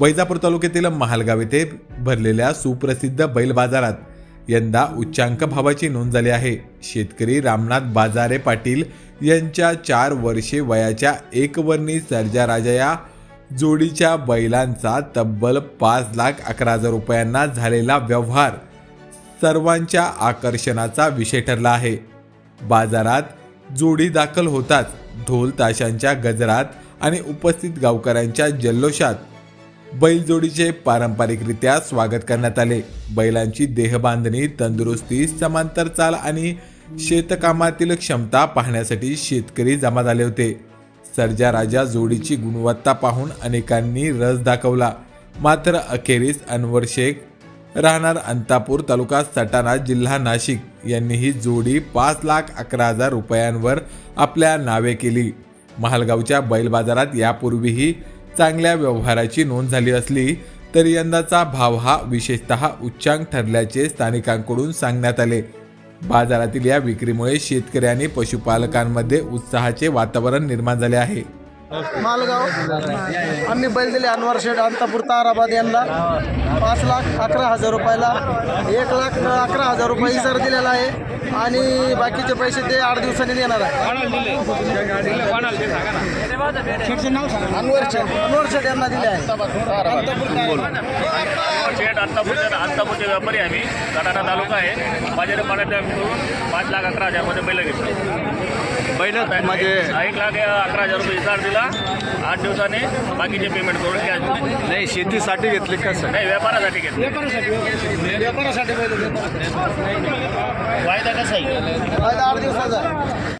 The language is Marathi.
वैजापूर तालुक्यातील महालगाव येथे भरलेल्या सुप्रसिद्ध बैल बाजारात यंदा उच्चांक भावाची नोंद झाली आहे. शेतकरी रामनाथ बाजारे पाटील यांच्या चार वर्षे वयाच्या एकवर्णी सर्जा राजा या जोडीच्या बैलांचा तब्बल पाच लाख अकरा हजार रुपयांना झालेला व्यवहार सर्वांच्या आकर्षणाचा विषय ठरला आहे. बाजारात जोडी दाखल होताच ढोल ताशांच्या गजरात आणि उपस्थित गावकऱ्यांच्या जल्लोषात बैलजोडीचे पारंपरिकरित्या स्वागत करण्यात आले. बैलांची देहबांधणी तंदुरुस्ती समांतर चाल आणि शेतकामातील क्षमता पाहण्यासाठी शेतकरी जमा झाले होते. सर्जा राजा जोडीची गुणवत्ता पाहून अनेकांनी रस दाखवला. मात्र अखेरीस अनवर शेख राहणार अंतापूर तालुका सटाणा जिल्हा नाशिक यांनी ही जोडी पाच लाख अकरा हजार रुपयांवर आपल्या नावे केली. महालगावच्या बैल बाजारात यापूर्वीही चांगल्या व्यवहाराची नोंद झाली असली तरी यंदाचा भाव हा विशेषतः उच्चांक ठरल्याचे स्थानिकांकडून सांगण्यात आले. बाजारातील या विक्रीमुळे शेतकरी आणि पशुपालकांमध्ये उत्साहाचे वातावरण निर्माण झाले आहे. मालगाव आम्ही बैल दिले अनवर शेठ अंतापूर ताराबाद यांना पाच लाख अकरा हजार रुपयाला एक लाख अकरा हजार रुपये सर दिलेला आहे आणि बाकीचे पैसे ते आठ दिवसांनी देणार आहे. अनवर शेठ अनवर शेठ यांना दिले आहे अंतापूर ताराबाद. शेट अंतापूरच्या अंतापूरचे व्यापारी आहे आम्ही सटाणा तालुका आहे माझ्या पाण्यात आम्ही पाच लाख अकरा हजारमध्ये बैल घेतले बैल म्हणजे एक लाख अकरा हजार रुपये इसार दिला आठ दिवसाने बाकीचे पेमेंट करून कॅश दिले. नाही शेतीसाठी घेतले कसं नाही व्यापारासाठी घेतले व्यापारासाठी देतो. वायदा कसा आहे फायदा आठ दिवसाचा